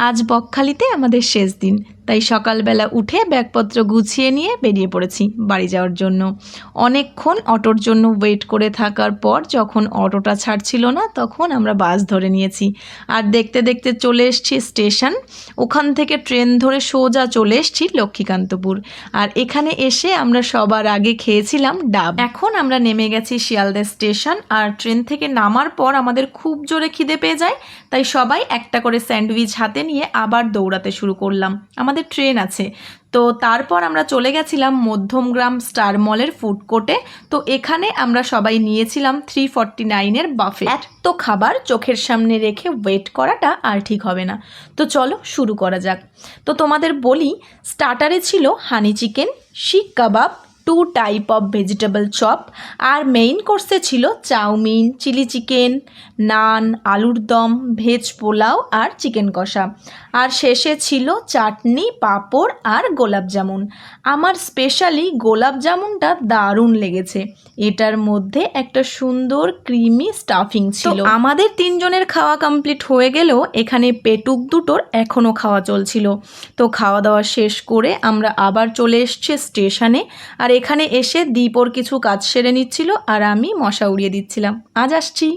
আজ বকখালিতে আমাদের শেষ দিন। তাই সকালবেলা উঠে ব্যাগপত্র গুছিয়ে নিয়ে বেরিয়ে পড়েছি বাড়ি যাওয়ার জন্য। অনেকক্ষণ অটোর জন্য ওয়েট করে থাকার পর যখন অটোটা ছাড়ছিল না, তখন আমরা বাস ধরে নিয়েছি। আর দেখতে দেখতে চলে এসেছি স্টেশন ওখান থেকে ট্রেন ধরে সোজা চলে এসেছি লক্ষ্মীকান্তপুর। আর এখানে এসে আমরা সবার আগে খেয়েছিলাম ডাব। এখন আমরা নেমে গেছি শিয়ালদা স্টেশন আর ট্রেন থেকে নামার পর আমাদের খুব জোরে খিদে পেয়ে যায়, তাই সবাই একটা করে স্যান্ডউইচ হাতে নিয়ে আবার দৌড়াতে শুরু করলাম। আমাদের ট্রেন আছে। তো তারপর আমরা চলে গেছিলাম মধ্যমগ্রাম স্টার মলের ফুড কোর্টে। তো এখানে আমরা সবাই নিয়েছিলাম থ্রি ফর্টি নাইনের বাফে এত খাবার চোখের সামনে রেখে ওয়েট করাটা আর ঠিক হবে না। তো চলো শুরু করা যাক। তো তোমাদের বলি স্টার্টারে ছিল honey chicken seekh kebab two type of vegetable chop R main কোর্সে ছিল চাউমিন চিলি চিকেন নান আলুর দম ভেজ পোলাও আর চিকেন কষা। আর শেষে ছিল চাটনি পাঁপড় আর গোলাপ জামুন। আমার স্পেশালি গোলাপ জামুনটা দারুণ লেগেছে। এটার মধ্যে একটা সুন্দর ক্রিমি স্টাফিং ছিল। আমাদের তিনজনের খাওয়া কমপ্লিট হয়ে গেলেও এখানে পেটুক দুটোর এখনও খাওয়া চলছিল। তো খাওয়া দাওয়া শেষ করে আমরা আবার চলে এসছি স্টেশনে। আর এখানে এসে দীপর কিছু কাজ সেরে নিচ্ছিল আর আমি মশা উড়িয়ে দিচ্ছিলাম। আজ আসছি।